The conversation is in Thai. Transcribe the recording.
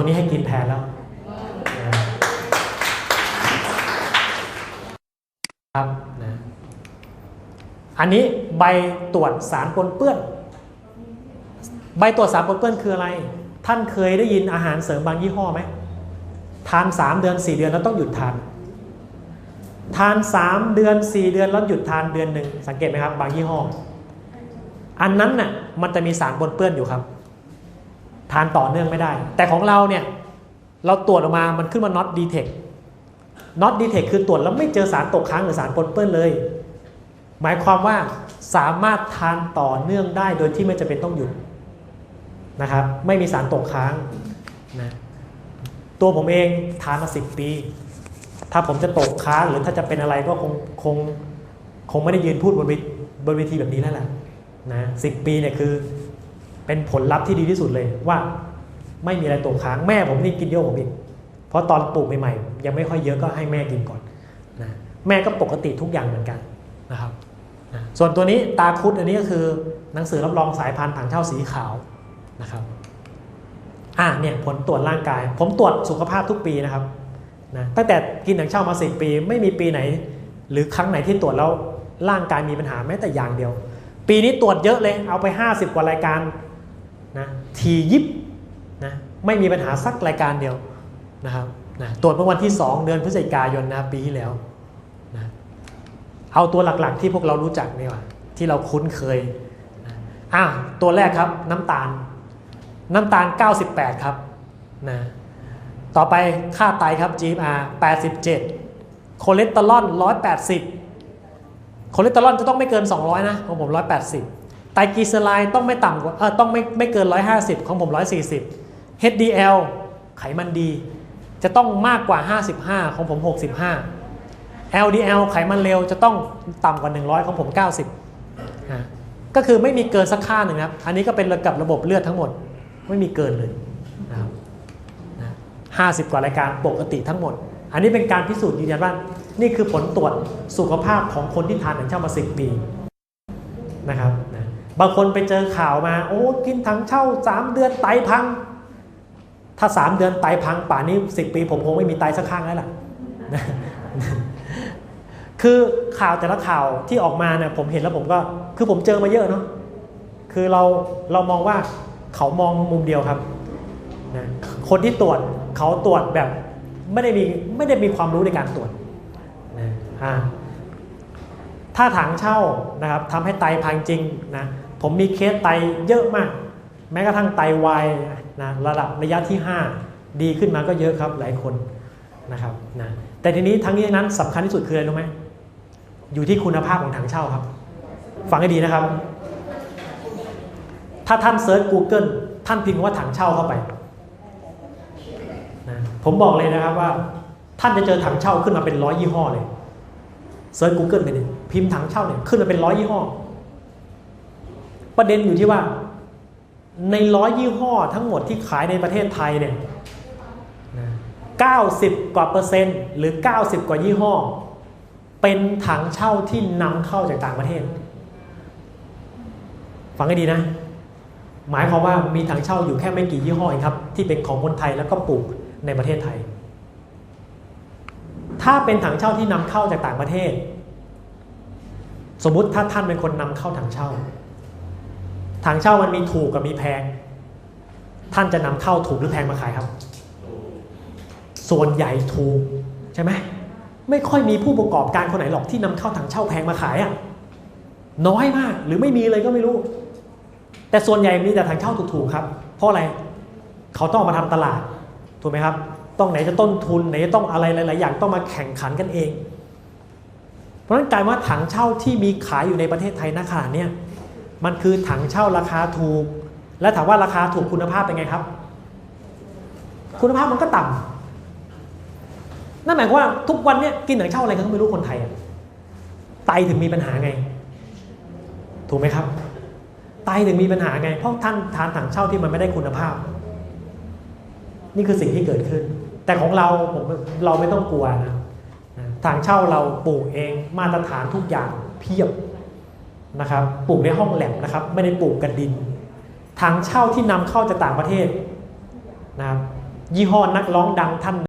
ตัวนี้ให้กินแทนแล้วครับนะอันนี้ใบตรวจสารปนเปื้อน ใบตรวจสารปนเปื้อนคืออะไร ท่านเคยได้ยินอาหารเสริมบางยี่ห้อไหมทาน 3 เดือน 4 เดือนแล้วต้องหยุดทาน ทาน 3 เดือน 4 เดือนแล้วหยุดทานเดือนหนึ่งสังเกตไหมครับ บางยี่ห้อ อันนั้นน่ะมันจะมีสารปนเปื้อนอยู่ครับ ทานต่อเนื่องไม่ได้ แต่ของเราเนี่ยเราตรวจออกมามันขึ้นมา not detect not detect คือตรวจแล้วไม่เจอสารตกค้างหรือสารปนเปื้อนเลย หมายความว่าสามารถทานต่อเนื่องได้โดยที่ไม่จำเป็นต้องหยุดนะครับ ไม่มีสารตกค้างนะตัวผมเองทานมาสิปี ถ้าผมจะตกค้างหรือถ้าจะเป็นอะไรก็คงคงคงไม่ได้ยืนพูดบนบนเวทีแบบนี้แล้วแหละนะสิปีเนี่ยคือ เป็นผลลัพธ์ที่ดีที่สุดเลยว่าไม่มีอะไรตกค้างแม่ผมนี่กินเยอะผมอีกเพราะตอนปลูกใหม่ๆยังไม่ค่อยเยอะก็ให้แม่กินก่อนนะแม่ก็ปกติทุกอย่างเหมือนกันนะครับนะส่วนตัวนี้ตาคุดอันนี้ก็คือหนังสือรับรองสายพันธุ์ถังเช่าสีขาวนะครับอ่าเนี่ยผลตรวจร่างกาย ผมตรวจสุขภาพทุกปีนะครับนะตั้งแต่กินถังเช่ามาสิปี ไม่มีปีไหน หรือครั้งไหนที่ตรวจแล้วร่างกายมีปัญหาแม้แต่อย่างเดียว ปีนี้ตรวจเยอะเลยเอาไป 50 กว่ารายการ นะทียิบนะไม่มีปัญหาสักรายการเดียวนะครับนะตรวจเมื่อวันที่ 2 เดือนพฤศจิกายนนะปีที่แล้วนะเอาตัวหลักๆที่พวกเรารู้จักนี่ว่าที่เราคุ้นเคยนะอะตัวแรกครับน้ำตาล น้ำตาล 98 ครับนะต่อไปค่าไตครับ GFR 87คอเลสเตอรอล180คอเลสเตอรอลจะต้องไม่เกิน 200 นะของผม 180 ตรกลีเซอไรด์ต้องไม่ต่ำกว่าต้องไม่ไม่เกิน 150 ของผม 140 HDL ไขมันดี จะต้องมากกว่า 55 ของผม 65 LDL ไขมันเร็วจะต้องต่ำกว่า 100 ของผม 90นะก็คือไม่มีเกินสักค่าหนึ่งนะครับ อันนี้ก็เป็นระกับระบบเลือดทั้งหมด ไม่มีเกินเลยนะครับนะ50กว่ารายการปกติทั้งหมด อันนี้เป็นการพิสูจน์ยืนยันว่า นี่คือผลตรวจสุขภาพของคนที่ทานถังเช่ามา10ปีนะครับ บางคนไปเจอข่าวมา โอ้กินถังเช่า3เดือนไตพัง ถ้า3เดือนไตพัง ป่านนี้10ปี ผมคงไม่มีไตสักข้างแล้วล่ะคือข่าวแต่ละข่าวที่ออกมาเนี่ยผมเห็นแล้วผมก็ คือผมเจอมาเยอะเนาะคือเราเรามองว่าเขามองมุมเดียวครับนะคนที่ตรวจเขาตรวจแบบไม่ได้มีไม่ได้มีความรู้ในการตรวจนะถ้าถังเช่านะครับทำให้ไตพังจริงนะ ผมมีเคสไตเยอะมาก แม้กระทั่งไตวายนะระดับระยะที่ 5 ดีขึ้นมาก็เยอะครับหลายคนนะครับนะแต่ทีนี้ทั้งนี้นั้นสำคัญที่สุดคืออะไรรู้ไหมอยู่ที่คุณภาพของถังเช่าครับ ฟังให้ดีนะครับ ถ้าท่านเซิร์ช Google ท่านพิมพ์ว่าถังเช่าเข้าไปนะผมบอกเลยนะครับว่า ท่านจะเจอถังเช่าขึ้นมาเป็นร้อยยี่ห้อเลยเซิร์ช Google ไปเนี่ยพิมพ์ถังเช่าเนี่ยขึ้นมาเป็นร้อยยี่ห้อ ประเด็นอยู่ที่ว่า ในร้อยยี่ห้อทั้งหมดที่ขายในประเทศไทยเนี่ย90 กว่าเปอร์เซ็นต์ หรือ 90 กว่ายี่ห้อ เป็นถังเช่าที่นำเข้าจากต่างประเทศ ฟังให้ดีนะ หมายความว่ามีถังเช่าอยู่แค่ไม่กี่ยี่ห้อเองครับ ที่เป็นของคนไทยแล้วก็ปลูกในประเทศไทย ถ้าเป็นถังเช่าที่นำเข้าจากต่างประเทศ สมมติถ้าท่านเป็นคนนำเข้าถังเช่า ถังเช่ามันมีถูกกับมีแพง ท่านจะนำเข้าถูกหรือแพงมาขายครับ ส่วนใหญ่ถูกใช่ไหมไม่ค่อยมีผู้ประกอบการคนไหนหรอกที่นำเข้าถังเช่าแพงมาขายอะ่ะน้อยมากหรือไม่มีเลยก็ไม่รู้ แต่ส่วนใหญ่มีแต่ถังเช่าถูกๆครับ เพราะอะไรเขาต้องมาทำตลาดถูกไหมครับ ต้องไหนจะต้นทุนไหนจะต้องอะไรหลายๆอย่างต้องมาแข่งขันกันเอง เพราะฉะนั้นกลายว่าถังเช่าที่มีขายอยู่ในประเทศไทยณขณะนี้ มันคือถังเช่าราคาถูก และถามว่าราคาถูกคุณภาพเป็นไงครับ คุณภาพมันก็ต่ำนั่นหมายความว่าทุกวันเนี้ยกินถังเช่าอะไรกันก็ไม่รู้คนไทยไตถึงมีปัญหาไง ถูกไหมครับ ไตถึงมีปัญหาไง เพราะท่านทานถังเช่าที่มันไม่ได้คุณภาพ นี่คือสิ่งที่เกิดขึ้น แต่ของเราผมเราไม่ต้องกลัวนะถังเช่าเราปลูกเองมาตรฐานทุกอย่างเพียบ นะครับปลูกในห้องแลบนะครับ ไม่ได้ปลูกกันดินถังเช่าที่นำเข้าจากต่างประเทศนะครับยี่ห้อนักร้องดังท่าน